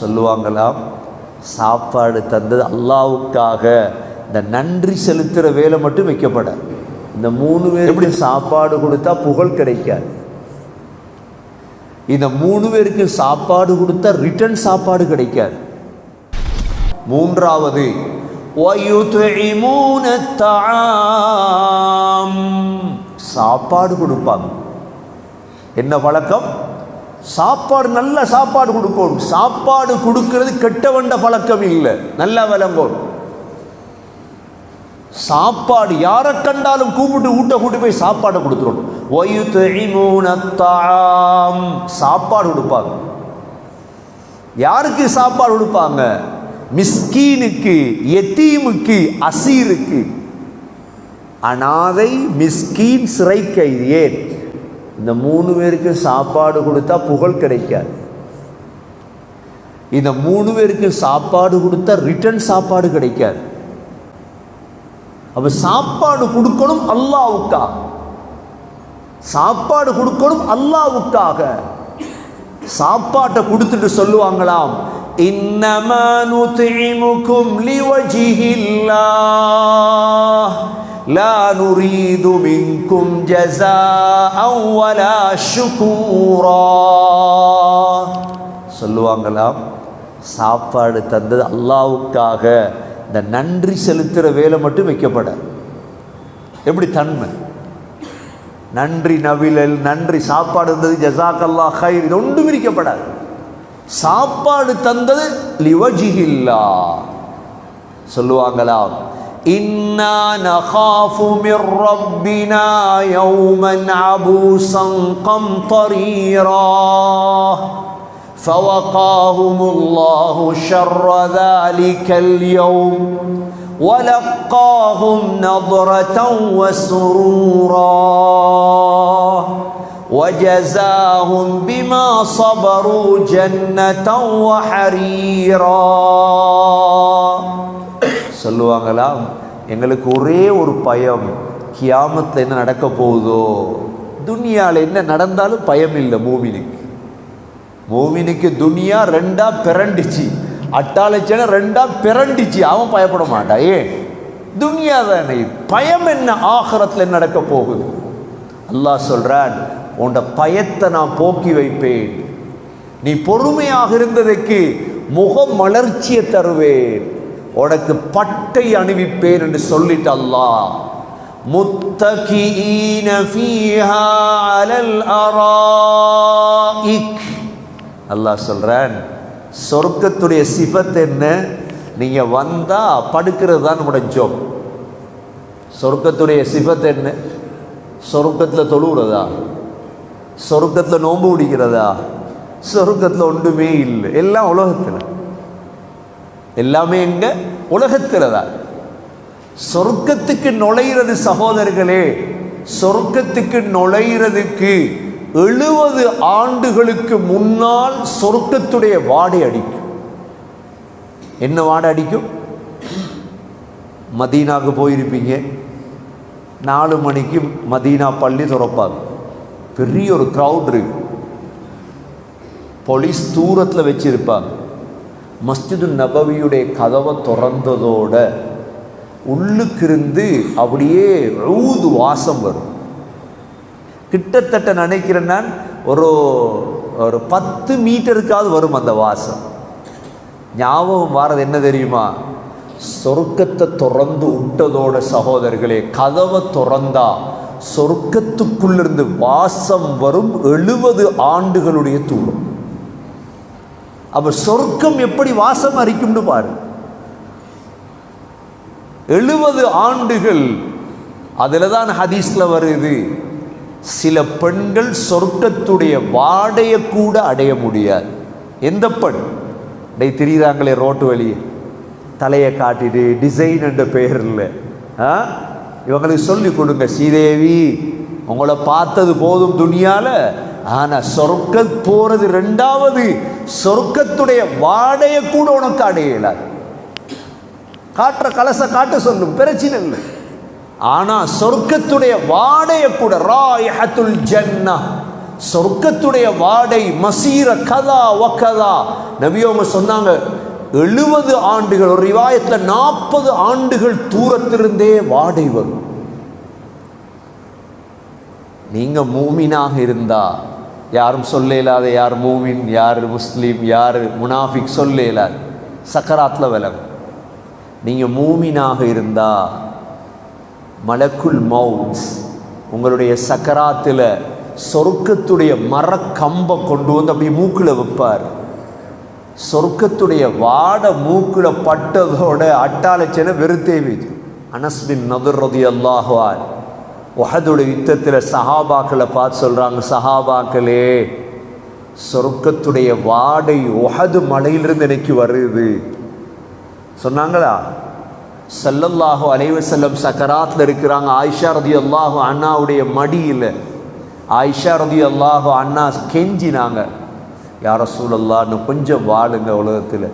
சொல்லுவாங்களாம் சாப்பாடு தந்தது அல்லாவுக்காக. இந்த நன்றி செலுத்துகிற வேலை மட்டும் வைக்கப்பட இந்த மூணு பேர் எப்படி சாப்பாடு கொடுத்தா புகழ் கிடைக்காது. இந்த மூணு பேருக்கு சாப்பாடு கொடுத்தா ரிட்டர்ன் சாப்பாடு கிடைக்காது. மூன்றாவது சாப்பாடு கொடுப்பாங்க. என்ன பழக்கம்? சாப்பாடு நல்ல சாப்பாடு கொடுக்கணும் சாப்பாடு கொடுக்கிறது கெட்டவண்ட பழக்கம் இல்லை. நல்லா விளங்கும். சாப்பாடு யாரை கண்டாலும் கூப்பிட்டு ஊட்ட கூட்டி போய் சாப்பாடு கொடுத்துடணும் ஒயு தெழிமூனத்தாம் சாப்பாடு கொடுப்பாங்க. யாருக்கு சாப்பாடு கொடுப்பாங்க? மிஸ்கீனுக்கு எத்தீமுக்கு அசீருக்கு. அனாதை மிஸ்கீன் சிறை கைது ஏன்? இந்த மூணு பேருக்கு சாப்பாடு கொடுத்தா புகழ் கிடைக்காது. இந்த மூணு பேருக்கு சாப்பாடு கொடுத்தா ரிட்டர்ன் சாப்பாடு கிடைக்காது. அப்ப சாப்பாடு கொடுக்கணும் அல்லாவுக்காக. சாப்பாடு கொடுக்கணும் அல்லாவுக்காக. சாப்பாட்டை கொடுத்துட்டு சொல்லுவாங்களாம் இன்னமனு நுத்இமுக்கும் லிவஜிஹில்லாஹ். லா نريد منكم جزاء ولا شكورا. சொல்லுவாங்களாம் சாப்பாடு தந்தது அல்லாவுக்காக. இந்த நன்றி செலுத்துகிற வேலை மட்டும் வைக்கப்பட எப்படி தன்மை? நன்றி நவிழல் நன்றி சாப்பாடு தந்தது ஜசாக்கல்லா ஹைர் இது ஒன்றும் விரிக்கப்படாது. சாப்பாடு தந்தது லிவஜிகில்லா சொல்லுவாங்களாம். أنا نخاف من ربنا يوما عبوسا قمطريرا فوقاهم الله شر ذلك اليوم ولقاهم نضره وسرورا وجزاهم بما صبروا جنه وحريرا சொல்லுவாங்களாம் எங்களுக்கு ஒரே ஒரு பயம். கியாமத்தில் என்ன நடக்க போகுதோ? துனியாவில் என்ன நடந்தாலும் பயம் இல்லை மூமினுக்கு. மூமினுக்கு துனியா ரெண்டா பிறண்டுச்சு. அட்டாளச்சனை ரெண்டா பிறண்டுச்சு. அவன் பயப்பட மாட்டான். ஏன்? துனியா தானே. பயம் என்ன? ஆகரத்தில் நடக்க போகுது? அல்லாஹ் சொல்கிறான் உன்ட பயத்தை நான் போக்கி வைப்பேன். நீ பொறுமையாக இருந்ததுக்கு முக மலர்ச்சியை தருவேன். உனக்கு பட்டை அணிவிப்பேன் என்று சொல்லிட்டு அல்லாஹ் முத்தகீன ஃபீஹா அலல் அராஇக். அல்லாஹ் சொல்கிறான் சொர்க்கத்துடைய சிஃபத் என்ன? நீங்கள் வந்தால் படுக்கிறது தான் நம்முடைய ஜோப் சொர்க்கத்துடைய சிஃபத் என்ன? சொர்க்கத்தில் தொழுகிறதா சொர்க்கத்தில் நோன்பு பிடிக்கிறதா சொர்க்கத்தில் ஒன்றுமே இல்லை. எல்லாம் உலகத்தில். எல்லாமே எங்க உலகத்தில் தான் சொர்க்கத்துக்கு நுழையிறது சகோதரர்களே சொர்க்கத்துக்கு நுழையிறதுக்கு எழுபது ஆண்டுகளுக்கு முன்னால் சொர்க்கத்துடைய வாடை அடிக்கும். என்ன வாடை அடிக்கும்? மதீனாவுக்கு போயிருப்பீங்க. நாலு மணிக்கு மதீனா பள்ளி திறப்பாங்க. பெரிய ஒரு க்ரௌட் இருக்கு. போலீஸ் தூரத்தில் வச்சிருப்பாங்க. மஸ்ஜிது நபவியுடைய கதவை திறந்ததோட உள்ளுக்கிருந்து அப்படியே ரூது வாசம் வரும். கிட்டத்தட்ட நினைக்கிறேன் நான் ஒரு ஒரு பத்து மீட்டருக்காவது வரும் அந்த வாசம். ஞாபகம் வாரது என்ன தெரியுமா? சொர்க்கத்தை திறந்து விட்டதோட சகோதரர்களே கதவை திறந்தா சொர்க்கத்துக்குள்ளிருந்து வாசம் வரும் எழுபது ஆண்டுகளுடைய தூரம். அப்ப சொர்க்கம் எப்படி வாசம் அரிக்கும்னு பாரு. எழுபது ஆண்டுகள் அதில் தான் ஹதீஸில் வருது. சில பெண்கள் சொர்க்கத்துடைய வாடையை கூட அடைய முடியாது. எந்த பெண்? டை திரியிறாங்களே ரோட்டு வழியே தலையை காட்டிட்டு டிசைன் என்ற பெயரில் ஆ? இவங்களுக்கு சொல்லி கொடுங்க ஸ்ரீதேவி உங்களை பார்த்தது போதும் துணியால. ஆனால் சொர்க்க போகிறது ரெண்டாவது சொர்க்கத்துடைய வாடையை கூட உனக்கு அடையலாது காட்டுற கலச காட்ட சொல்லும் பிரச்சனை இல்லை. ஆனா சொர்க்கத்துடைய வாடைய கூட ராயத்துல் ஜன்னா சொர்க்கத்துடைய வாடை மசீர கதா ஒக்கதா நபியவங்க சொன்னாங்க எழுபது ஆண்டுகள் ஒரு ரிவாயத்தில் நாற்பது ஆண்டுகள் தூரத்திலிருந்தே வாடை வரும். நீங்க மூமினாக இருந்தா யாரும் சொல்ல இல்லாத யார் மூமின் யார் முஸ்லீம் யார் முனாஃபிக் சொல்ல இல்லாது சக்கராத்தில் விலகும் நீங்கள் மூமினாக இருந்தால் மலக்குல் மவுத் உங்களுடைய சக்கராத்தில் சொர்க்கத்துடைய மரக்கம்பை கொண்டு வந்து அப்படி மூக்கில் வைப்பார். சொர்க்கத்துடைய வாட மூக்கில் பட்டதோட அட்டாளச்சனை வெறுத்தே வீது. அனஸ்பின் நதுர்றது ரதி அல்லாஹுவார் யுத்தத்தில் சஹாபாக்களை பார்த்து சொல்கிறாங்க சஹாபாக்களே சொர்க்கத்துடைய வாடை உஹது மலையிலிருந்து எனக்கு வருது. சொன்னாங்களா? சல்லல்லாஹோ அலைவ செல்லம் சக்கராத்தில் இருக்கிறாங்க. ஆயிஷா ரதி அல்லாஹோ அண்ணாவுடைய மடியில் ஆயிஷா ரதி அல்லாஹோ அண்ணா கெஞ்சினாங்க யார சூழல்லான்னு கொஞ்சம் வாழுங்க உலகத்தில்.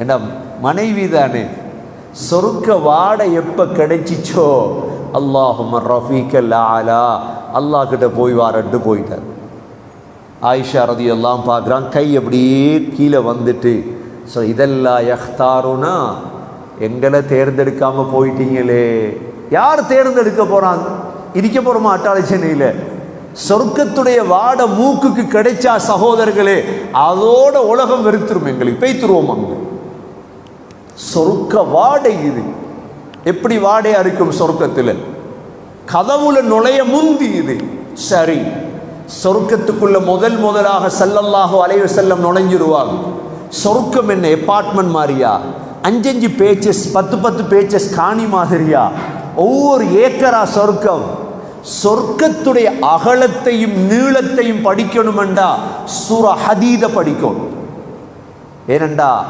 ஏன்னா மனைவி தானே சொருக்க வாடை எப்போ கிடைச்சிச்சோ அல்லாஹும் ரஃபீக்க லாலா அல்லாஹ் கிட்ட போய் வாரண்டு போயிட்டார் ஆயிஷா ரதி எல்லாம் பார்க்குறான் கை அப்படியே கீழே வந்துட்டு. ஸோ இதெல்லாம் யஹ்தாருனா எங்களை தேர்ந்தெடுக்காம போயிட்டீங்களே. யார் தேர்ந்தெடுக்க போகிறாங்க இருக்க போகிறோமா அட்டாளி சென்னையில். சொர்க்கத்துடைய வாட மூக்குக்கு கிடைச்சா சகோதரர்களே அதோட உலகம் வெறுத்துரும் எங்களுக்கு. பெய்த்துருவோம் அங்கே. சொர்க்க வாடை இது. எப்படி வாடை அறுக்கும் சொர்க்கத்தில்? கதவுல நுழைய முந்தி இது. சரி. சொர்க்கத்துக்குள்ள முதல் முதலாக செல்லல்லாஹோ அலைவு செல்லம் நுழைஞ்சிருவாங்க. சொர்க்கம் என்ன? எப்பார்ட்மெண்ட் மாதிரியா? அஞ்சஞ்சு பேச்சஸ் பத்து பத்து பேச்சஸ் காணி மாதிரியா? ஒவ்வொரு ஏக்கரா சொர்க்கம்? சொர்க்கத்துடைய அகலத்தையும் நீளத்தையும் படிக்கணுமெண்டா? சூர ஹதீத படிக்கணும் ஏனண்டா?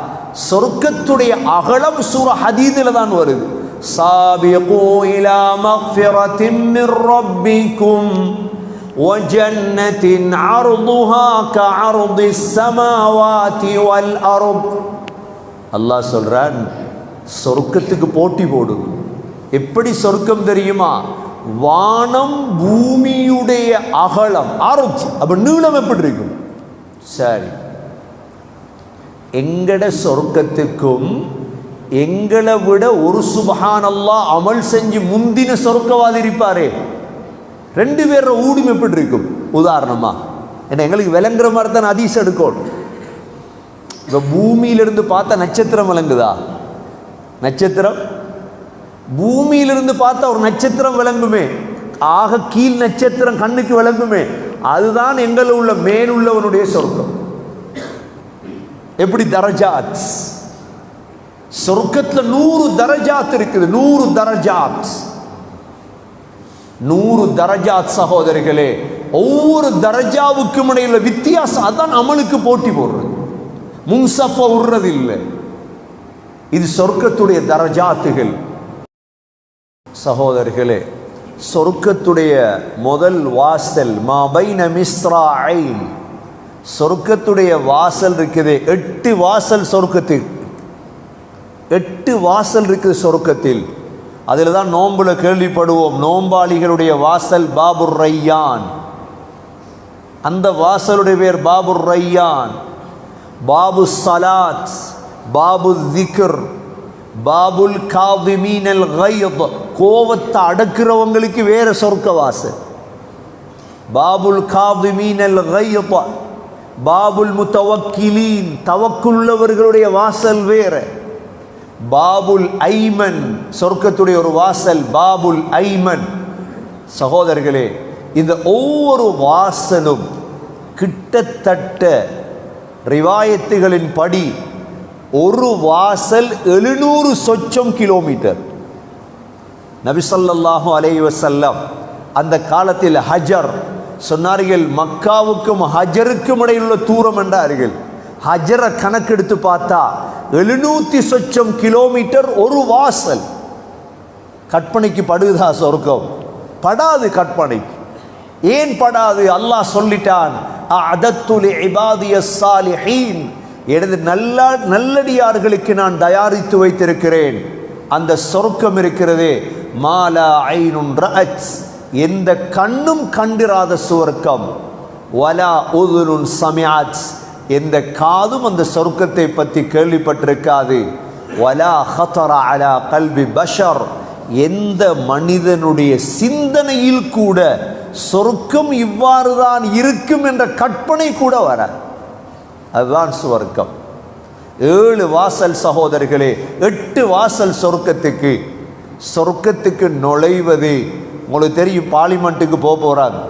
சொர்க்கத்துடைய அகலம் சூர ஹதீதில் தான் வருது. سابقوا إلى مغفرة من ربكم وجنة عرضها كعرض السماوات والأرض அல்லாஹ் சொல்றான் சொர்க்கத்துக்கு போட்டி போடும் எப்படி சொர்க்கம் தெரியுமா வானம் பூமியுடைய அகலம் அருத் அப்ப நீளம் எப்படி இருக்கும் சரி எங்கட சொர்க்கத்துக்கும் எங்களை விட ஒரு சுபஹான் அல்லா அமல் செஞ்சு முந்தின சொர்க்கவாதி இருப்பாரே ரெண்டு பேரோட ஊடும் எப்படி இருக்கும்? உதாரணமா ஏன்னா எங்களுக்கு விளங்குற மாதிரி தான் அதீஸ் எடுக்கணும் இப்போ பூமியிலிருந்து பார்த்தா நட்சத்திரம் விளங்குதா? நட்சத்திரம்? பூமியிலிருந்து பார்த்தா ஒரு நட்சத்திரம் விளங்குமே. ஆக கீழ் நட்சத்திரம் கண்ணுக்கு விளங்குமே. அதுதான் எங்களை உள்ள மேலுள்ளவனுடைய சொர்க்கம். எப்படி தரஜாத்? சொர்க்கத்தில் நூறு தரஜாத் இருக்குது நூறு தரஜாத். நூறு தரஜாத் சகோதரிகளே ஒவ்வொரு தரஜாவுக்கும் இடையில வித்தியாசம் அதான் அமலுக்கு போட்டி போடுறது. முன்சஃப உடுறது இல்லை இது சொர்க்கத்துடைய தரஜாத்துகள். சகோதரிகளே சொர்க்கத்துடைய முதல் வாசல் மாபைன மிஸ்ரா ஐன் சொர்க்கத்துடைய வாசல் இருக்குது எட்டு வாசல் சொர்க்கத்துக்கு. எட்டு வாசல் இருக்குது சொர்க்கத்தில். அதில் தான் நோம்புல கேள்விப்படுவோம் நோம்பாளிகளுடைய வாசல் பாபுர் ரையான். அந்த வாசலுடைய பேர் பாபுர் ரையான். பாபு சலாத் பாபு திக்ர் பாபுல் காவிமீனல் கையத் கோவத்தை அடக்கிறவங்களுக்கு வேற சொர்க்க வாசல் பாபுல் காவிமீனல் கையத் பாபுல் முத்தவக்கிலீன் தவக்குள்ளவர்களுடைய வாசல் வேற. பாபுல் ஐமன் சொர்க்கத்துடைய ஒரு வாசல் பாபுல் ஐமன். சகோதரர்களே இந்த ஒவ்வொரு வாசலும் கிட்டத்தட்ட ரிவாயத்துகளின் படி ஒரு வாசல் எழுநூறு சொச்சம் கிலோமீட்டர். நபிசல்லாஹு அலை வஸல்லம் அந்த காலத்தில் ஹஜர் சொன்னார்கள் மக்காவுக்கும் ஹஜருக்கும் இடையிலுள்ள தூரம் என்றார்கள். ஹஜரை கணக்கெடுத்து பார்த்தா எழுநூத்தி சொச்சம் கிலோமீட்டர் ஒரு வாசல். கற்பனைக்கு படுதா சொர்க்கம்? படாது கற்பனைக்கு. ஏன் படாது? அல்லாஹ் சொல்லிட்டான் அதத்துலி எனது நல்ல நல்லடியார்களுக்கு நான் தயாரித்து வைத்திருக்கிறேன். அந்த சொர்க்கம் இருக்கிறதே மாலா ஐனுன்ற எந்த கண்ணும் கண்டிராத சுவர்க்கம் வலா உதுனுன் சமியாட்ஸ் எந்த காதும் அந்த சொர்க்கத்தை பற்றி கேள்விப்பட்டிருக்காது. வலா ஹத்தரா அலா கல்வி பஷர். எந்த மனிதனுடைய சிந்தனையில் கூட சொர்க்கம் இவ்வாறு தான் இருக்கும் என்ற கற்பனை கூட வர அதுதான் சுவர்க்கம். ஏழு வாசல் சகோதரர்களே எட்டு வாசல் சொர்க்கத்துக்கு. சொர்க்கத்துக்கு நுழைவது உங்களுக்கு தெரியும் பார்லிமெண்ட்டுக்கு போக போகிறாங்க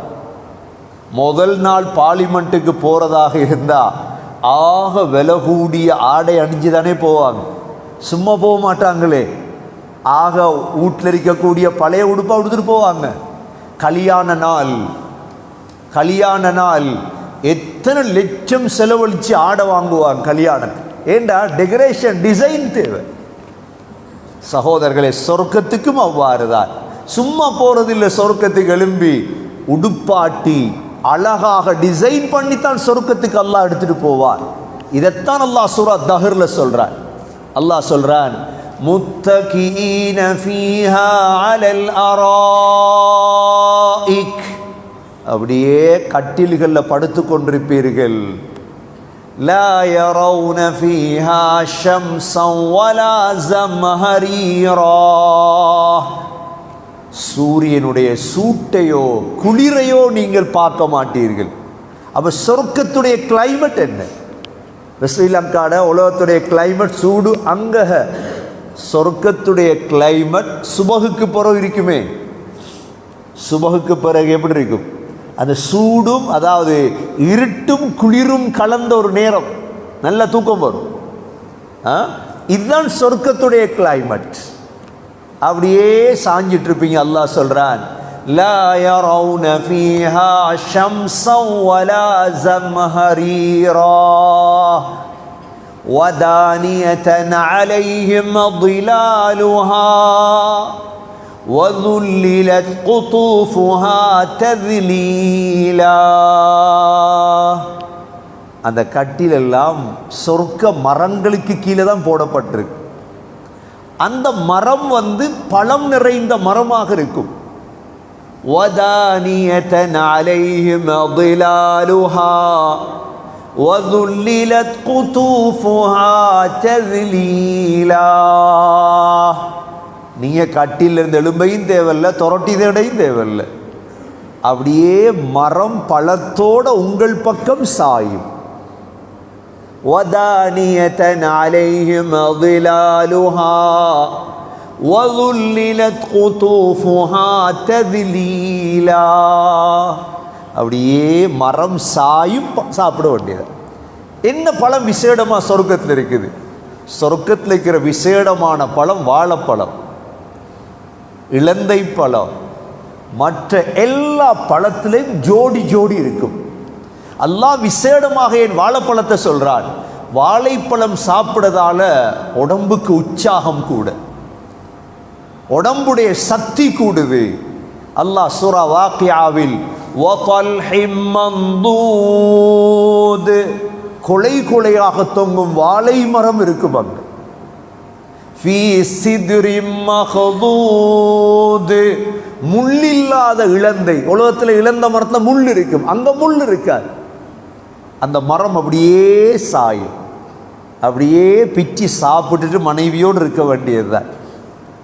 முதல் நாள் பார்லிமெண்ட்டுக்கு போகிறதாக இருந்தால் ஆக விலை கூடிய ஆடை அணிஞ்சு தானே போவாங்க. சும்மா போக மாட்டாங்களே. ஆக வீட்டில் இருக்கக்கூடிய பழைய உடுப்பை உடுத்துட்டு போவாங்க. கல்யாண நாள் கல்யாண நாள். எத்தனை லட்சம் செலவழித்து ஆடை வாங்குவாங்க கல்யாணத்துக்கு. ஏண்டா? டெக்கரேஷன் டிசைன் தேவை. சகோதரர்களே சொர்க்கத்துக்கும் அவ்வாறு தான் சும்மா போகிறதில்லை சொர்க்கத்துக்கு எழும்பி உடுப்பாட்டி அழகாக டிசைன் பண்ணித்தான் சொர்க்கத்துக்கு அல்லாஹ் எடுத்துட்டு போவார் இதைத்தான் அல்லாஹ் சூரா தஹர்ல சொல்றான் அல்லாஹ் சொல்றான் முத்தகீன ஃபீஹா அலல் அராஇக் அப்படியே கட்டில்களில் படுத்து கொண்டிருப்பீர்கள் لا يرون فيها شمسا ولا زمهريرا சூரியனுடைய சூட்டையோ குளிரையோ நீங்கள் பார்க்க மாட்டீர்கள். அப்போ சொர்க்கத்துடைய கிளைமேட் என்ன? ஸ்ரீலங்காட உலகத்துடைய கிளைமேட் சூடு அங்க சொர்க்கத்துடைய கிளைமேட் சுபகுக்கு பிறகு இருக்குமே. சுபகுக்கு பிறகு எப்படி இருக்கும்? அந்த சூடும் அதாவது இருட்டும் குளிரும் கலந்த ஒரு நேரம். நல்ல தூக்கம் வரும். ஆ? இதுதான் சொர்க்கத்துடைய கிளைமேட் அப்படியே சாஞ்சிட்டு இருப்பீங்க அல்லாஹ் சொல்றான் லா يرون فيها شمسا ولا زمهريرا ودانية عليهم ظلالها وذللت قطوفها تذليلا அந்த கட்டில் எல்லாம் சொர்க்க மரங்களுக்கு கீழே தான் போடப்பட்டிருக்கு அந்த மரம் வந்து பழம் நிறைந்த மரமாக இருக்கும் وَدَانِيَةً عَلَيْهِمْ ظِلَالُهَا وَذُلِّلَتْ قُطُوفُهَا تَذْلِيلًا நீங்க கட்டில இருந்து எலும்பையும் தேவையில்ல தொரட்டி தேடையும் தேவையில்ல அப்படியே மரம் பழத்தோட உங்கள் பக்கம் சாயும் ودانية عليهم ظلالها وذللت قطوفها تذليلا அப்படியே மரம் சாயும் ப- சாப்பிட வேண்டியது என்ன பழம் விசேடமா சொர்க்கத்தில் இருக்குது சொர்க்கத்தில் இருக்கிற விசேடமான பழம் வாழைப்பழம் இலந்தை பழம் மற்ற எல்லா பழத்திலையும் ஜோடி ஜோடி இருக்கும் அல்லாஹ் விசேடமாக என் வாழைப்பழத்தை சொல்கிறான் வாழைப்பழம் சாப்பிட்றதால உடம்புக்கு உற்சாகம் கூட. உடம்புடைய சக்தி கூடுது. அல்லாஹ் சூரா வாக்கியாவில் கொலை கொலையாக தொங்கும் வாழை மரம் இருக்கும் அங்கு முள்ளில்லாத இழந்தை உலகத்தில் இழந்த மரத்தில் முள் இருக்கும். அங்கே முள் இருக்காது. அந்த மரம் அப்படியே சாயும். அப்படியே பிச்சு சாப்பிட்டுட்டு மனைவியோடு இருக்க வேண்டியதுதான்.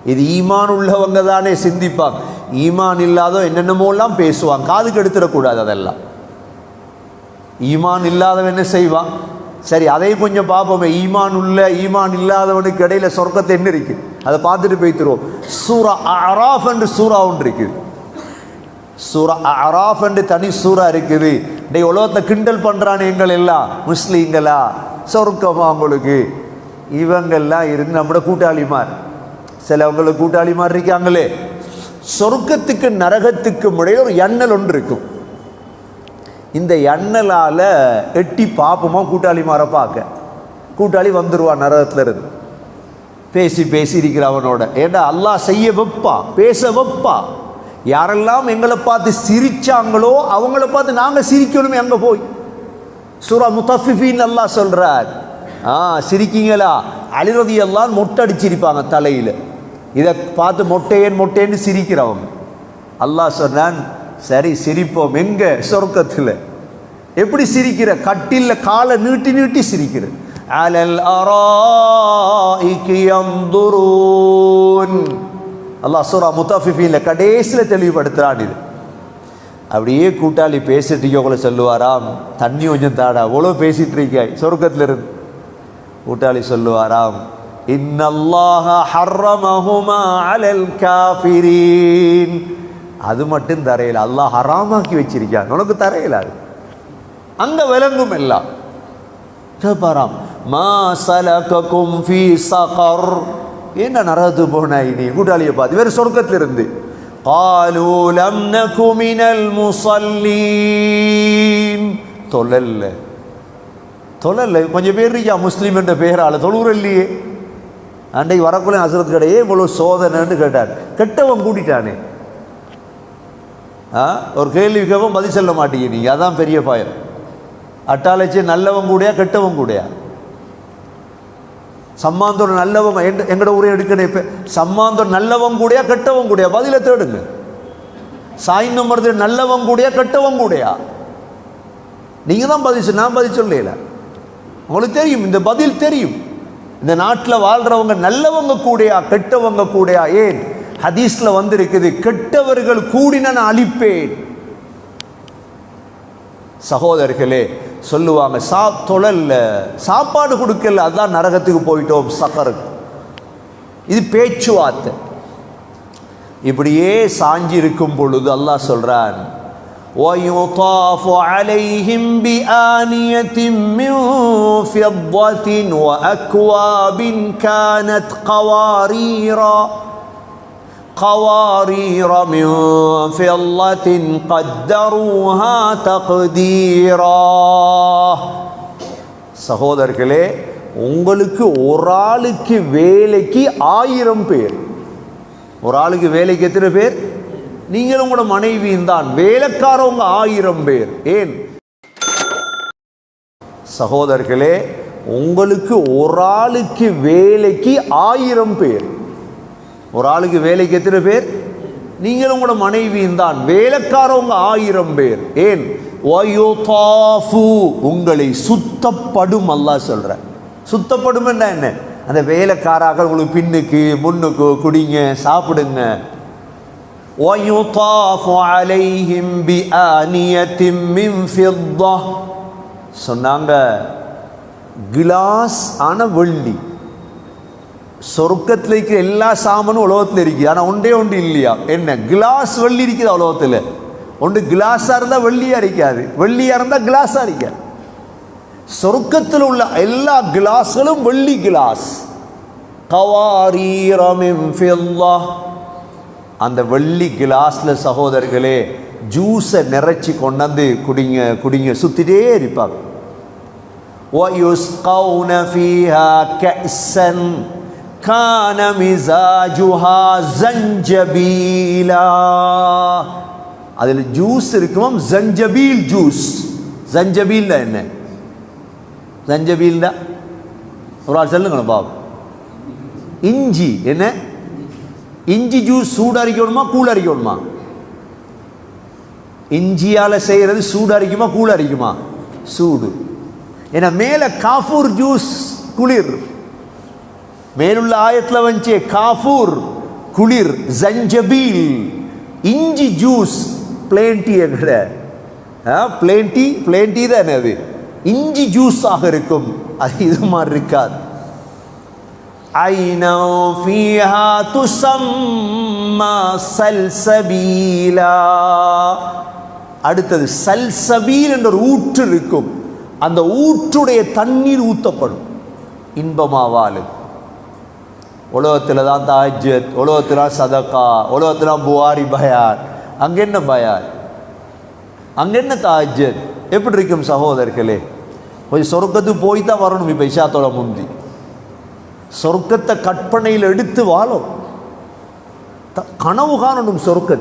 இது ஈமான் உள்ளவங்க தானே சிந்திப்பாங்க. ஈமான் இல்லாத என்னென்னமோலாம் பேசுவான். காதுக்கு எடுத்துடக்கூடாது அதெல்லாம். ஈமான் இல்லாதவன் என்ன செய்வான்? சரி அதை கொஞ்சம் பார்ப்போமே. ஈமான் உள்ள ஈமான் இல்லாதவனுக்கு இடையில சொர்க்கத்தை என்ன இருக்கு? அதை பார்த்துட்டு போய்த்துருவோம். சூரா அராஃப் என்று சூறா ஒன்று இருக்குது. சூரா அராஃப் என்று தனி சூறா இருக்குது. டே உலகத்தை கிண்டல் பண்ணுறானு எங்கள் எல்லாம் முஸ்லீங்களா சொர்க்கமா அவங்களுக்கு இவங்கெல்லாம் இருந்து நம்மளோட கூட்டாளிமார். சிலவங்களுக்கு கூட்டாளிமார் இருக்காங்களே. சொர்க்கத்துக்கு நரகத்துக்கு இடையில ஒரு எண்ணல் ஒன்று இருக்கும். இந்த எண்ணலால எட்டி பார்ப்போமா கூட்டாளிமாரை பார்க்க. கூட்டாளி வந்துடுவான் நரகத்துல இருந்து பேசி பேசி இருக்கிற அவனோட. ஏண்டா அல்லாஹ் செய்ய வைப்பா பேச வைப்பா. யாரெல்லாம் எங்களை பார்த்து சிரிச்சாங்களோ அவங்கள பார்த்து நாங்கள் சிரிக்கணுமே அங்கே போய். சூரா முத்தஃபிஃபின் அல்லாஹ் சொல்கிறார் ஆ சிரிக்கீங்களா? அலிரதி எல்லாம் மொட்டை அடிச்சிருப்பாங்க தலையில். இதை பார்த்து மொட்டையன் மொட்டைன்னு சிரிக்கிறவங்க. அல்லாஹ் சொன்னான் சரி சிரிப்போம். எங்கே? சொர்க்கத்தில். எப்படி சிரிக்கிற? கட்டில்ல காலை நீட்டி நீட்டி சிரிக்கிற. அலல் அராஇகி யன்துரூன் அல்லாஹ் சூரா முத்தாஃபிஃபீனில் கடைசியில் தெளிவுபடுத்துகிறான் இது. அப்படியே கூட்டாளி பேசிட்டு இருக்கவங்கள சொல்லுவாராம். தண்ணி கொஞ்சம் தாடா அவ்வளோ பேசிகிட்டு இருக்காய் சொர்க்கத்தில் இருந்து. கூட்டாளி சொல்லுவாராம் அலல் காஃபிரீன். அது மட்டும் தரையில அல்லாஹ் ஹராமாக்கி வச்சிருக்கான். உனக்கு தரையில அது. அங்க விளங்கும் எல்லாம். கேட்பாராம் மா சலகக்கும் ஃபீ சகர். என்ன நரகத்து போனாய் நீ கூட்டாளியை பார்த்து வேறு சொர்க்கத்துல இருந்து قالوا لم نك من المصلين தொழல்ல தொழல்ல கொஞ்சம் பேர் இருக்கா முஸ்லீம் என்ற பெயரால் தொழுகிற இல்லையே அன்றைக்கு வரக்குள்ள அசரத் கடையே இவ்வளோ சோதனைன்னு கேட்டார் கெட்டவன் கூட்டிட்டானே ஆ ஒரு கேள்வி கேட்போம் பதில் சொல்ல மாட்டீங்க நீங்கள் அதான் பெரிய பயம் அட்டாளச்சி நல்லவன் கூடயா கெட்டவன் கூடயா சம்மாந்தோர் நல்லவன் எங்க எங்கட ஊரே எடுக்கணும் இப்போ. சம்மாந்தோர் நல்லவன் கூடயா கெட்டவன் கூடயா? பதிலை தேடுங்க. சாய்ந்த மருது நல்லவன் கூடயா கெட்டவன் கூடயா? நீங்க தான் பதில் நான் பதில் சொல்லல உங்களுக்கு தெரியும் இந்த பதில் தெரியும். இந்த நாட்டில் வாழ்றவங்க நல்லவங்க கூடயா கெட்டவங்க கூடயா? ஏன்? ஹதீஸ்ல வந்திருக்குது கெட்டவர்கள் கூடின நான் அழிப்பேன். சகோதரர்களே சொல்லுவாங்க சா தொழல்ல சாப்பாடு கொடுக்கல அதான் நரகத்துக்கு போயிட்டோம் சக்கருக்கு இது பேச்சுவார்த்தை இப்படியே சாஞ்சி இருக்கும் பொழுது அல்லாஹ் சொல்றான் ويطاف عليهم بآنية من فضة وأكواب كانت قواريرا قوارير من فضة قدروها تقديرا சகோதரர்களே உங்களுக்கு ஒரு ஆளுக்கு வேலைக்கு ஆயிரம் பேர் ஒரு ஆளுக்கு வேலைக்கு எத்தனை பேர் நீங்களும் உங்களோட மனைவியும் தான் வேலைக்காரவங்க ஆயிரம் பேர் ஏன் சகோதரர்களே உங்களுக்கு ஒரு ஆளுக்கு வேலைக்கு ஆயிரம் பேர் ஒரு ஆளுக்கு வேலைக்கு எத்தனை பேர்? நீங்களும் உங்களோட மனைவியும் தான். வேலைக்காரவங்க ஆயிரம் பேர். ஏன்? உங்களை சுத்தப்படும் அல்லா சொல்கிற சுத்தப்படும் என்ன? அந்த வேலைக்காராக உங்களுக்கு பின்னுக்கு முன்னுக்கு குடிங்க சாப்பிடுங்க. சொன்னாங்க கிளாஸ் ஆன வெள்ளி. சொர்க்கத்தில் இருக்கிற எல்லா சாமானும் உலகத்தில் இருக்குது ஆனால் ஒன்றே ஒன்று இல்லையா என்ன கிளாஸ் வெள்ளி இருக்குது உலகத்தில் ஒன்று கிளாஸாக இருந்தால் வெள்ளியாக இருக்காது வெள்ளியாக இருந்தால் கிளாஸாக இருக்காது சொர்க்கத்தில் உள்ள எல்லா கிளாஸ்களும் வெள்ளி கிளாஸ் அந்த வெள்ளி கிளாஸில் சகோதரர்களே ஜூஸை நிறைச்சி கொண்டாந்து குடிங்க குடிங்க சுத்திட்டே இருப்பாங்க கான மிசாஜுஹா ஜஞ்சபீலா அதில் ஜூஸ் இருக்குமாம் ஜஞ்சபீல் ஜூஸ் ஜஞ்சபீல்ல என்ன ஜஞ்சபீல்டா ஒரு ஆள் சொல்லுங்களேன் பாபு இஞ்சி என்ன இஞ்சி ஜூஸ் சூடு அரிக்கணுமா கூழ் அரிக்கணுமா இஞ்சியால் செய்கிறது சூடு அரிக்குமா கூழ் அரிக்குமா சூடு ஏன்னா மேலே காஃபூர் ஜூஸ் குளிர் மேலுள்ள ఆయతల వంచే కాఫూర్ కులిర్ జంజబీల్ ఇంజి జ్యూస్ பிளேன்டி என்கிற. பிளேன்டி பிளேன்டி தானே அது. இஞ்சி ஜூஸ் ஆக இருக்கும். அது இது மாதிரி இருக்காது. ஐனம் ஃபீஹா துசம்மா சல்சபீலா. அடுத்தது சல்சபீல் என்ற ஒரு ஊற்று இருக்கும். அந்த ஊற்றுடைய தண்ணீர் ஊத்தப்படும். இன்பமாவாலும். உலகத்தில் தான் தாஜத் உலகத்தில் சதக்கா உலகத்தில் புவாரி பயார். அங்கே என்ன பயார்? அங்கே என்ன தாஜத்? எப்படி இருக்கும் சகோதரர்களே? கொஞ்சம் சொர்க்கத்துக்கு போய் தான் வரணும் இப்போ இஷாத்தோட முந்தி. சொர்க்கத்தை கற்பனையில் எடுத்து வாழும். கனவு காணணும் சொர்க்கத்தை.